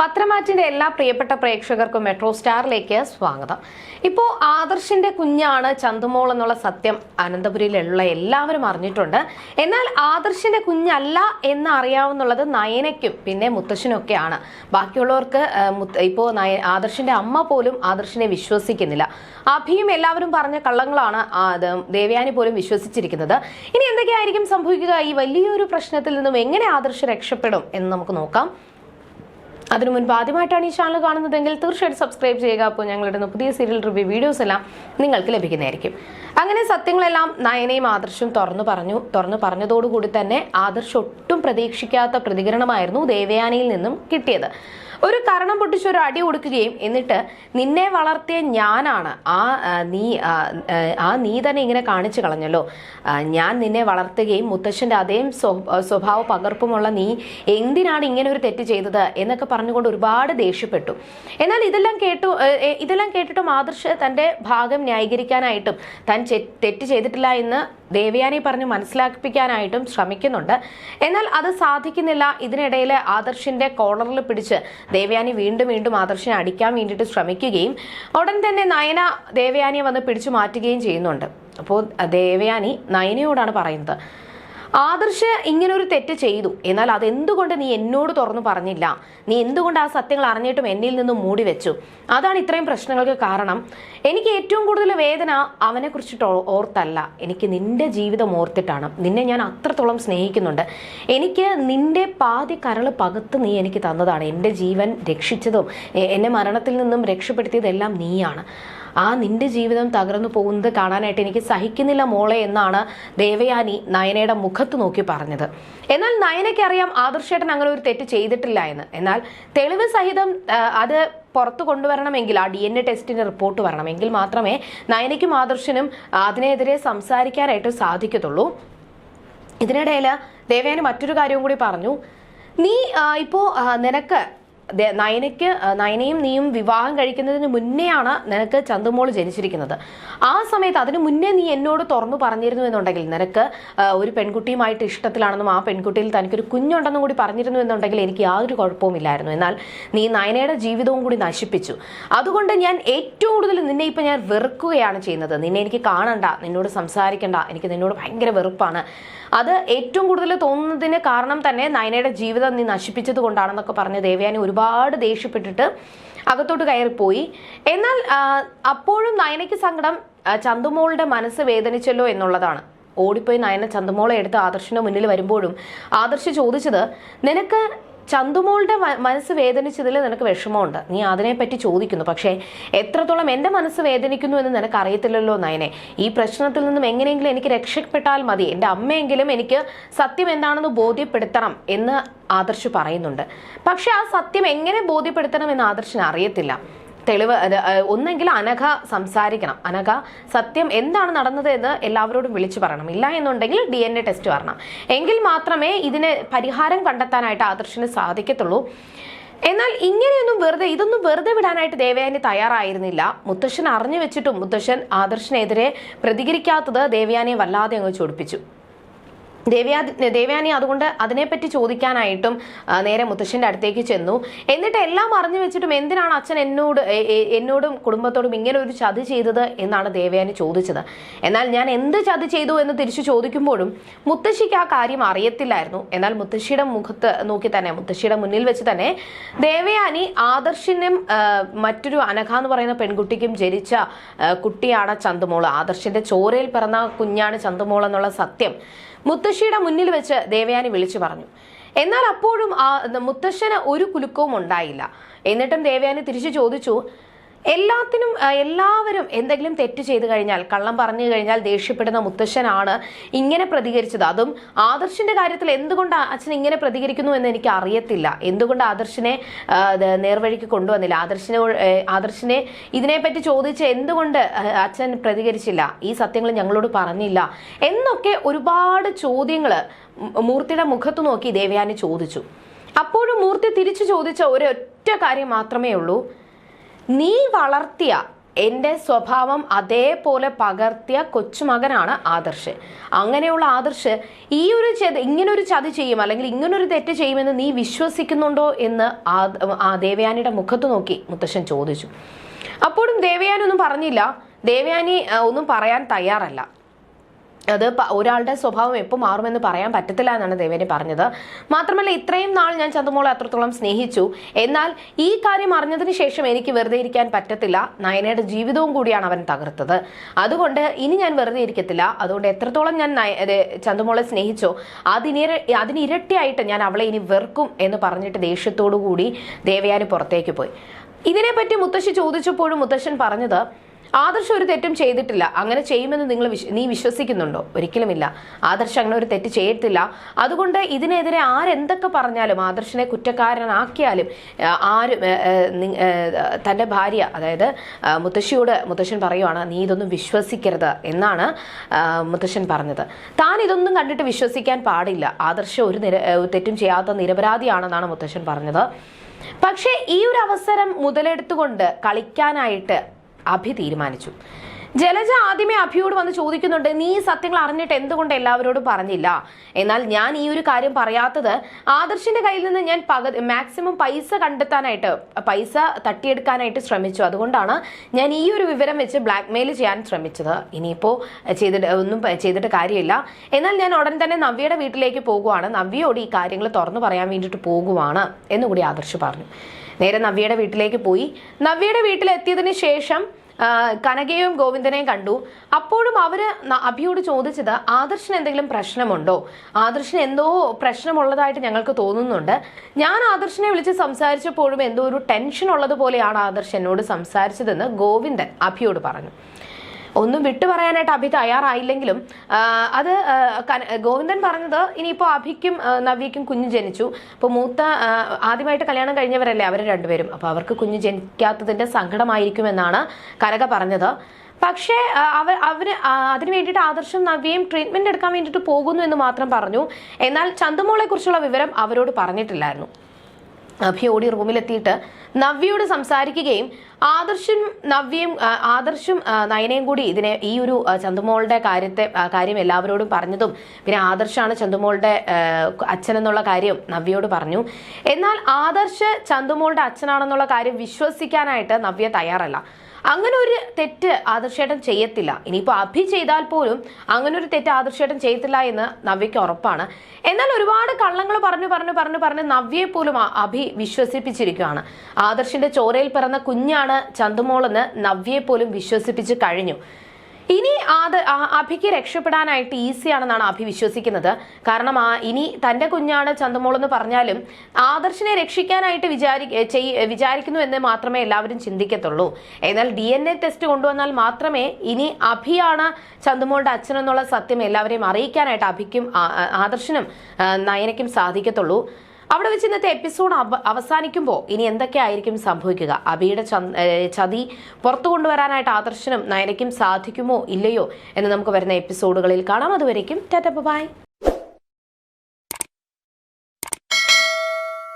പത്രമാറ്റിന്റെ എല്ലാ പ്രിയപ്പെട്ട പ്രേക്ഷകർക്കും മെട്രോ സ്റ്റാറിലേക്ക് സ്വാഗതം. ഇപ്പോൾ ആദർശിന്റെ കുഞ്ഞാണ് ചന്തുമോൾ എന്നുള്ള സത്യം അനന്തപുരിയിലുള്ള എല്ലാവരും അറിഞ്ഞിട്ടുണ്ട്. എന്നാൽ ആദർശിന്റെ കുഞ്ഞല്ല എന്ന് അറിയാവുന്നുള്ളത് നയനയ്ക്കും പിന്നെ മുത്തശ്ശനൊക്കെയാണ്. ബാക്കിയുള്ളവർക്ക് ഇപ്പോൾ ആദർശിന്റെ അമ്മ പോലും ആദർശിനെ വിശ്വസിക്കുന്നില്ല. അഭിയും എല്ലാവരും പറഞ്ഞ കള്ളങ്ങളാണ് ദേവയാനി പോലും വിശ്വസിച്ചിരിക്കുന്നത്. ഇനി എന്തൊക്കെയായിരിക്കും സംഭവിക്കുക? ഈ വലിയൊരു പ്രശ്നത്തിൽ നിന്നും എങ്ങനെ ആദർശ് രക്ഷപ്പെടും എന്ന് നമുക്ക് നോക്കാം. അതിനു മുൻപ് ആദ്യമായിട്ടാണ് ഈ ചാനൽ കാണുന്നതെങ്കിൽ തീർച്ചയായിട്ടും സബ്സ്ക്രൈബ് ചെയ്യുക. അപ്പോൾ ഞങ്ങളുടെ പുതിയ സീരിയൽ റിവ്യൂ വീഡിയോസ് എല്ലാം നിങ്ങൾക്ക് ലഭിക്കുന്നതായിരിക്കും. അങ്ങനെ സത്യങ്ങളെല്ലാം നയനയും ആദർശും തുറന്നു പറഞ്ഞു. തുറന്നു പറഞ്ഞതോടുകൂടി തന്നെ ആദർശ് ഒട്ടും പ്രതീക്ഷിക്കാത്ത പ്രതികരണമായിരുന്നു ദേവയാനയിൽ നിന്നും കിട്ടിയത്. ഒരു കരണം പൊട്ടിച്ച് ഒരു അടി കൊടുക്കുകയും എന്നിട്ട് നിന്നെ വളർത്തിയ ഞാനാണ്. ആ നീ ആ, നീ തന്നെ ഇങ്ങനെ കാണിച്ചു കളഞ്ഞല്ലോ. ഞാൻ നിന്നെ വളർത്തുകയും മുത്തശ്ശന്റെ അതേ സ്വഭാവ പകർപ്പുമുള്ള നീ എന്തിനാണ് ഇങ്ങനെ ഒരു തെറ്റ് ചെയ്തത് എന്നൊക്കെ പറഞ്ഞുകൊണ്ട് ഒരുപാട് ദേഷ്യപ്പെട്ടു. എന്നാൽ ഇതെല്ലാം കേട്ടു ഇതെല്ലാം കേട്ടിട്ടും ആദർശ് തന്റെ ഭാഗം ന്യായീകരിക്കാനായിട്ടും താൻ തെറ്റ് ചെയ്തിട്ടില്ല എന്ന് ദേവയാനി പറഞ്ഞു മനസ്സിലാക്കിപ്പിക്കാനായിട്ടും ശ്രമിക്കുന്നുണ്ട്. എന്നാൽ അത് സാധിക്കുന്നില്ല. ഇതിനിടയിൽ ആദർശിന്റെ കോളറിൽ പിടിച്ച് ദേവയാനി വീണ്ടും വീണ്ടും ആദർശിനെ അടിക്കാൻ വേണ്ടിയിട്ട് ശ്രമിക്കുകയും ഉടൻ തന്നെ നയന ദേവയാനിയെ വന്ന് പിടിച്ചു മാറ്റുകയും ചെയ്യുന്നുണ്ട്. അപ്പോൾ ദേവയാനി നയനയോടാണ് പറയുന്നത്. ആദർശ് ഇങ്ങനെ ഒരു തെറ്റ് ചെയ്തു. എന്നാൽ അതെന്തുകൊണ്ട് നീ എന്നോട് തുറന്നു പറഞ്ഞില്ല? നീ എന്തുകൊണ്ട് ആ സത്യങ്ങൾ അറിഞ്ഞിട്ടും എന്നിൽ നിന്നും മൂടി വെച്ചു? അതാണ് ഇത്രയും പ്രശ്നങ്ങൾക്ക് കാരണം. എനിക്ക് ഏറ്റവും കൂടുതൽ വേദന അവനെ കുറിച്ചിട്ട് ഓർത്തല്ല. എനിക്ക് നിന്റെ ജീവിതം ഓർത്തിട്ടാണ്. നിന്നെ ഞാൻ അത്രത്തോളം സ്നേഹിക്കുന്നുണ്ട്. എനിക്ക് നിന്റെ പാതി കരൾ പകത്ത് നീ എനിക്ക് തന്നതാണ്. എന്റെ ജീവൻ രക്ഷിച്ചതും എന്നെ മരണത്തിൽ നിന്നും രക്ഷപ്പെടുത്തിയതെല്ലാം നീയാണ്. ആ നിന്റെ ജീവിതം തകർന്നു പോകുന്നത് കാണാനായിട്ട് എനിക്ക് സഹിക്കുന്നില്ല മോളെ എന്നാണ് ദേവയാനി നയനയുടെ മുഖത്ത് നോക്കി പറഞ്ഞത്. എന്നാൽ നയനയ്ക്ക് അറിയാം ആദർശേട്ടൻ അങ്ങനെ ഒരു തെറ്റ് ചെയ്തിട്ടില്ല എന്ന്. എന്നാൽ തെളിവ് സഹിതം അത് പുറത്തു കൊണ്ടുവരണമെങ്കിൽ ആ ഡി എൻ എ ടെസ്റ്റിന്റെ റിപ്പോർട്ട് വരണമെങ്കിൽ മാത്രമേ നയനയ്ക്കും ആദർശനും അതിനെതിരെ സംസാരിക്കാനായിട്ട് സാധിക്കത്തുള്ളൂ. ഇതിനിടയിൽ ദേവയാനി മറ്റൊരു കാര്യവും കൂടി പറഞ്ഞു. നീ ഇപ്പോൾ ഇപ്പോ നിനക്ക് നയനയ്ക്ക് നയനയും നീയും വിവാഹം കഴിക്കുന്നതിന് മുന്നെയാണ് നിനക്ക് ചന്തുമോൾ ജനിച്ചിരിക്കുന്നത്. ആ സമയത്ത് അതിന് മുന്നേ നീ എന്നോട് തുറന്നു പറഞ്ഞിരുന്നു എന്നുണ്ടെങ്കിൽ നിനക്ക് ഒരു പെൺകുട്ടിയുമായിട്ട് ഇഷ്ടത്തിലാണെന്നും ആ പെൺകുട്ടിയിൽ തനിക്കൊരു കുഞ്ഞുണ്ടെന്നും കൂടി പറഞ്ഞിരുന്നു എന്നുണ്ടെങ്കിൽ എനിക്ക് യാതൊരു കുഴപ്പവുമില്ലായിരുന്നു എന്നാൽ നീ നയനയുടെ ജീവിതവും കൂടി നശിപ്പിച്ചു. അതുകൊണ്ട് ഞാൻ ഏറ്റവും കൂടുതൽ നിന്നെ ഇപ്പം ഞാൻ വെറുക്കുകയാണ് ചെയ്യുന്നത്. നിന്നെ എനിക്ക് കാണണ്ട നിന്നോട് സംസാരിക്കണ്ട എനിക്ക് നിന്നോട് ഭയങ്കര വെറുപ്പാണ്. അത് ഏറ്റവും കൂടുതൽ തോന്നുന്നതിന് കാരണം തന്നെ നയനയുടെ ജീവിതം നീ നശിപ്പിച്ചത് കൊണ്ടാണെന്നൊക്കെ പറഞ്ഞ് ദേവയാനി ഒരുപാട് ദേഷ്യപ്പെട്ടിട്ട് അകത്തോട്ട് കയറിപ്പോയി. എന്നാൽ അപ്പോഴും നയനയ്ക്ക് സങ്കടം ചന്തുമോളുടെ മനസ്സ് വേദനിച്ചല്ലോ എന്നുള്ളതാണ്. ഓടിപ്പോയി നയന ചന്തുമോളെ എടുത്ത് ആദർശിന്റെ മുന്നിൽ വരുമ്പോഴും ആദർശ് ചോദിച്ചത് നിനക്ക് ചന്തുമോളുടെ മനസ്സ് വേദനിച്ചതിൽ നിനക്ക് വിഷമമുണ്ട്. നീ അതിനെപ്പറ്റി ചോദിക്കുന്നു. പക്ഷേ എത്രത്തോളം എന്റെ മനസ്സ് വേദനിക്കുന്നു എന്ന് നിനക്ക് അറിയത്തില്ലല്ലോ നയനെ. ഈ പ്രശ്നത്തിൽ നിന്നും എങ്ങനെയെങ്കിലും എനിക്ക് രക്ഷപ്പെട്ടാൽ മതി. എന്റെ അമ്മയെങ്കിലും എനിക്ക് സത്യം എന്താണെന്ന് ബോധ്യപ്പെടുത്തണം എന്ന് ആദർശ് പറയുന്നുണ്ട്. പക്ഷെ ആ സത്യം എങ്ങനെ ബോധ്യപ്പെടുത്തണം എന്ന് ആദർശിന് അറിയത്തില്ല. തെളിവ് ഒന്നെങ്കിൽ അനഘ സംസാരിക്കണം. അനഘ സത്യം എന്താണ് നടന്നത് എന്ന് എല്ലാവരോടും വിളിച്ചു പറയണം. ഇല്ല എന്നുണ്ടെങ്കിൽ ഡി എൻ എ ടെസ്റ്റ് വരണം. എങ്കിൽ മാത്രമേ ഇതിന് പരിഹാരം കണ്ടെത്താനായിട്ട് ആദർശിന് സാധിക്കത്തുള്ളൂ. എന്നാൽ ഇങ്ങനെയൊന്നും വെറുതെ ഇതൊന്നും വെറുതെ വിടാനായിട്ട് ദേവയാനി തയ്യാറായിരുന്നില്ല. മുത്തശ്ശൻ അറിഞ്ഞു വെച്ചിട്ടും മുത്തശ്ശൻ ആദർശിനെതിരെ പ്രതികരിക്കാത്തത് ദേവയാനിയെ വല്ലാതെ അങ്ങ് ചൊടിപ്പിച്ചു. ദേവയാ ദേവ്യാനി അതുകൊണ്ട് അതിനെപ്പറ്റി ചോദിക്കാനായിട്ടും നേരെ മുത്തശ്ശന്റെ അടുത്തേക്ക് ചെന്നു. എന്നിട്ട് എല്ലാം അറിഞ്ഞു വെച്ചിട്ടും എന്തിനാണ് അച്ഛൻ എന്നോട് എന്നോടും കുടുംബത്തോടും ഇങ്ങനെ ഒരു ചതി ചെയ്തത് എന്നാണ് ദേവയാനി ചോദിച്ചത്. എന്നാൽ ഞാൻ എന്ത് ചതി ചെയ്തു എന്ന് തിരിച്ചു ചോദിക്കുമ്പോഴും മുത്തശ്ശിക്ക് ആ കാര്യം അറിയത്തില്ലായിരുന്നു. എന്നാൽ മുത്തശ്ശിയുടെ മുഖത്ത് നോക്കി തന്നെ മുത്തശ്ശിയുടെ മുന്നിൽ വെച്ച് തന്നെ ദേവയാനി ആദർശിനും മറ്റൊരു അനഘ എന്ന് പറയുന്ന പെൺകുട്ടിക്കും ജനിച്ച കുട്ടിയാണ് ചന്തുമോൾ. ആദർശിന്റെ ചോരയിൽ പിറന്ന കുഞ്ഞാണ് ചന്തുമോൾ എന്നുള്ള സത്യം മുത്തശ്ശിയുടെ മുന്നിൽ വെച്ച് ദേവയാനി വിളിച്ചു പറഞ്ഞു. എന്നാൽ അപ്പോഴും ആ മുത്തശ്ശന് ഒരു കുലുക്കവും ഉണ്ടായില്ല. എന്നിട്ടും ദേവയാനി തിരിച്ചു ചോദിച്ചു എല്ലാത്തിനും എല്ലാവരും എന്തെങ്കിലും തെറ്റ് ചെയ്തു കഴിഞ്ഞാൽ കള്ളം പറഞ്ഞു കഴിഞ്ഞാൽ ദേഷ്യപ്പെടുന്ന മുത്തശ്ശനാണ് ഇങ്ങനെ പ്രതികരിച്ചത്. അതും ആദർശിന്റെ കാര്യത്തിൽ എന്തുകൊണ്ട് അച്ഛൻ ഇങ്ങനെ പ്രതികരിക്കുന്നു എന്ന് എനിക്ക് അറിയത്തില്ല. എന്തുകൊണ്ട് ആദർശിനെ നേർവഴിക്ക് കൊണ്ടുവന്നില്ല? ആദർശിനെ ആദർശിനെ ഇതിനെപ്പറ്റി ചോദിച്ച് എന്തുകൊണ്ട് അച്ഛൻ പ്രതികരിച്ചില്ല? ഈ സത്യങ്ങൾ ഞങ്ങളോട് പറഞ്ഞില്ല. എന്നൊക്കെ ഒരുപാട് ചോദ്യങ്ങൾ മൂർത്തിയുടെ മുഖത്ത് നോക്കി ദേവയാനി ചോദിച്ചു. അപ്പോഴും മൂർത്തി തിരിച്ചു ചോദിച്ച ഒരൊറ്റ കാര്യം മാത്രമേ ഉള്ളൂ. നീ വളർത്തിയ എന്റെ സ്വഭാവം അതേപോലെ പകർത്തിയ കൊച്ചുമകനാണ് ആദർശ്. അങ്ങനെയുള്ള ആദർശ് ഈ ഒരു ചതി ഇങ്ങനൊരു ചതി ചെയ്യും അല്ലെങ്കിൽ ഇങ്ങനൊരു തെറ്റ് ചെയ്യുമെന്ന് നീ വിശ്വസിക്കുന്നുണ്ടോ എന്ന് ആ- ദേവയാനിയുടെ മുഖത്ത് നോക്കി മുത്തശ്ശൻ ചോദിച്ചു. അപ്പോഴും ദേവയാനി ഒന്നും പറഞ്ഞില്ല. ദേവയാനി ഒന്നും പറയാൻ തയ്യാറല്ല. അത് ഒരാളുടെ സ്വഭാവം എപ്പോൾ മാറുമെന്ന് പറയാൻ പറ്റത്തില്ല എന്നാണ് ദേവേനെ പറഞ്ഞത്. മാത്രമല്ല ഇത്രയും നാൾ ഞാൻ ചന്തുമോളെ അത്രത്തോളം സ്നേഹിച്ചു. എന്നാൽ ഈ കാര്യം അറിഞ്ഞതിന് ശേഷം എനിക്ക് വെറുതെ ഇരിക്കാൻ പറ്റത്തില്ല. നയനയുടെ ജീവിതവും കൂടിയാണ് അവൻ തകർത്തത്. അതുകൊണ്ട് ഇനി ഞാൻ വെറുതെ ഇരിക്കത്തില്ല. അതുകൊണ്ട് എത്രത്തോളം ഞാൻ ചന്തുമോളെ സ്നേഹിച്ചോ അതിനിര അതിന് ഇരട്ടിയായിട്ട് ഞാൻ അവളെ ഇനി വെറുക്കും എന്ന് പറഞ്ഞിട്ട് ദേഷ്യത്തോടു കൂടി ദേവയാനി പുറത്തേക്ക് പോയി. ഇതിനെപ്പറ്റി മുത്തശ്ശി ചോദിച്ചപ്പോഴും മുത്തശ്ശൻ പറഞ്ഞത് ആദർശ് ഒരു തെറ്റും ചെയ്തിട്ടില്ല. അങ്ങനെ ചെയ്യുമെന്ന് നിങ്ങൾ നീ വിശ്വസിക്കുന്നുണ്ടോ? ഒരിക്കലുമില്ല. ആദർശ് അങ്ങനെ ഒരു തെറ്റ് ചെയ്തിട്ടില്ല. അതുകൊണ്ട് ഇതിനെതിരെ ആരെന്തൊക്കെ പറഞ്ഞാലും ആദർശനെ കുറ്റക്കാരനാക്കിയാലും ആരും തന്റെ ഭാര്യ അതായത് മുത്തശ്ശിയോട് മുത്തശ്ശൻ പറയുവാണ് നീ ഇതൊന്നും വിശ്വസിക്കരുത് എന്നാണ് മുത്തശ്ശൻ പറഞ്ഞത്. താൻ ഇതൊന്നും കണ്ടിട്ട് വിശ്വസിക്കാൻ പാടില്ല. ആദർശ ഒരു നിര തെറ്റും ചെയ്യാത്ത നിരപരാധിയാണെന്നാണ് മുത്തശ്ശൻ പറഞ്ഞത്. പക്ഷേ ഈ ഒരു അവസരം മുതലെടുത്തുകൊണ്ട് കളിക്കാനായിട്ട് അഭി തീരുമാനിച്ചു. ജലജ ആദ്യമേ അഭിയോട് വന്ന് ചോദിക്കുന്നുണ്ട് നീ സത്യങ്ങൾ അറിഞ്ഞിട്ട് എന്തുകൊണ്ട് എല്ലാവരോടും പറഞ്ഞില്ല? എന്നാൽ ഞാൻ ഈ ഒരു കാര്യം പറയാത്തത് ആദർശിന്റെ കയ്യിൽ നിന്ന് ഞാൻ പക മാക്സിമം പൈസ കണ്ടെത്താനായിട്ട് പൈസ തട്ടിയെടുക്കാനായിട്ട് ശ്രമിച്ചു. അതുകൊണ്ടാണ് ഞാൻ ഈ ഒരു വിവരം വെച്ച് ബ്ലാക്ക്മെയിൽ ചെയ്യാൻ ശ്രമിച്ചത്. ഇനിയിപ്പോൾ ചെയ്തിട്ട് ഒന്നും ചെയ്തിട്ട് കാര്യമില്ല. എന്നാൽ ഞാൻ ഉടൻ തന്നെ നവ്യയുടെ വീട്ടിലേക്ക് പോകുവാണ്. നവ്യയോട് ഈ കാര്യങ്ങൾ തുറന്നു പറയാൻ വേണ്ടിയിട്ട് പോകുവാണ് എന്നുകൂടി ആദർശ് പറഞ്ഞു. നേരെ നവ്യയുടെ വീട്ടിലേക്ക് പോയി. നവ്യയുടെ വീട്ടിലെത്തിയതിന് ശേഷം കനകയും ഗോവിന്ദനെയും കണ്ടു. അപ്പോഴും അവർ അഭിയോട് ചോദിച്ചത് ആദർശന് എന്തെങ്കിലും പ്രശ്നമുണ്ടോ? ആദർശന് എന്തോ പ്രശ്നമുള്ളതായിട്ട് ഞങ്ങൾക്ക് തോന്നുന്നുണ്ട്. ഞാൻ ആദർശനെ വിളിച്ച് സംസാരിച്ചപ്പോഴും എന്തോ ഒരു ടെൻഷൻ ഉള്ളതുപോലെയാണ് ആദർശ് എന്നോട് സംസാരിച്ചതെന്ന് ഗോവിന്ദൻ അഭിയോട് പറഞ്ഞു. ഒന്നും വിട്ടു പറയാനായിട്ട് അഭി തയ്യാറായില്ലെങ്കിലും അത് ഗോവിന്ദൻ പറഞ്ഞത് ഇനിയിപ്പോൾ അഭിക്കും നവ്യയ്ക്കും കുഞ്ഞ് ജനിച്ചു. അപ്പോൾ മൂത്ത ആദ്യമായിട്ട് കല്യാണം കഴിഞ്ഞവരല്ലേ അവർ രണ്ടുപേരും? അപ്പോൾ അവർക്ക് കുഞ്ഞ് ജനിക്കാത്തതിന്റെ സങ്കടമായിരിക്കുമെന്നാണ് കരക പറഞ്ഞത്. പക്ഷേ അവർ അവർ അതിന് വേണ്ടിയിട്ട് ആദർശം നവ്യയും ട്രീറ്റ്മെന്റ് എടുക്കാൻ വേണ്ടിയിട്ട് പോകുന്നു എന്ന് മാത്രം പറഞ്ഞു. എന്നാൽ ചന്തുമോളെ കുറിച്ചുള്ള വിവരം അവരോട് പറഞ്ഞിട്ടില്ലായിരുന്നു. അഭി ഓടി റൂമിലെത്തിയിട്ട് നവ്യയോട് സംസാരിക്കുകയും ആദർശും നവ്യയും ആദർശും നയനയും കൂടി ഇതിനെ ഈ ഒരു ചന്തുമോളുടെ കാര്യത്തെ കാര്യം എല്ലാവരോടും പറഞ്ഞതും പിന്നെ ആദർശാണ് ചന്തുമോളുടെ അച്ഛൻ എന്നുള്ള കാര്യം നവ്യയോട് പറഞ്ഞു. എന്നാൽ ആദർശ് ചന്തുമോളുടെ അച്ഛനാണെന്നുള്ള കാര്യം വിശ്വസിക്കാനായിട്ട് നവ്യ തയ്യാറല്ല. അങ്ങനെ ഒരു തെറ്റ് ആദർശേട്ടൻ ചെയ്യത്തില്ല. ഇനിയിപ്പോൾ അഭി ചെയ്താൽ പോലും അങ്ങനെ ഒരു തെറ്റ് ആദർശേട്ടൻ ചെയ്യത്തില്ല എന്ന് നവ്യയ്ക്ക് ഉറപ്പാണ്. എന്നാൽ ഒരുപാട് കള്ളങ്ങൾ പറഞ്ഞു പറഞ്ഞു പറഞ്ഞു പറഞ്ഞ് നവ്യയെ പോലും അഭി വിശ്വസിപ്പിച്ചിരിക്കുകയാണ്. ആദർശിന്റെ ചോരയിൽ പിറന്ന കുഞ്ഞാണ് ചന്തുമോളെന്ന് നവ്യയെ പോലും വിശ്വസിപ്പിച്ച് കഴിഞ്ഞു. ഇനി അത് അഭിക്ക് രക്ഷപ്പെടാനായിട്ട് ഈസിയാണെന്നാണ് അഭി വിശ്വസിക്കുന്നത്. കാരണം ആ ഇനി തന്റെ കുഞ്ഞാണ് ചന്തമോൾ എന്ന് പറഞ്ഞാലും ആദർശിനെ രക്ഷിക്കാനായിട്ട് വിചാരി വിചാരിക്കുന്നു എന്ന് മാത്രമേ എല്ലാവരും ചിന്തിക്കത്തുള്ളൂ. എന്നാൽ ഡി എൻ എ ടെസ്റ്റ് കൊണ്ടുവന്നാൽ മാത്രമേ ഇനി അഭിയാണ് ചന്തമോളുടെ അച്ഛനെന്നുള്ള സത്യം എല്ലാവരെയും അറിയിക്കാനായിട്ട് അഭിക്കും ആദർശിനും നയനയ്ക്കും സാധിക്കത്തുള്ളൂ. അവിടെ വെച്ച് ഇന്നത്തെ എപ്പിസോഡ് അവസാനിക്കുമ്പോൾ ഇനി എന്തൊക്കെയായിരിക്കും സംഭവിക്കുക? അബിയുടെ ചതി പുറത്തു കൊണ്ടുവരാനായിട്ട് ആദർശനും നയനയ്ക്കും സാധിക്കുമോ ഇല്ലയോ എന്ന് നമുക്ക് വരുന്ന എപ്പിസോഡുകളിൽ കാണാം. അതുവരേക്കും ടാറ്റ ബൈ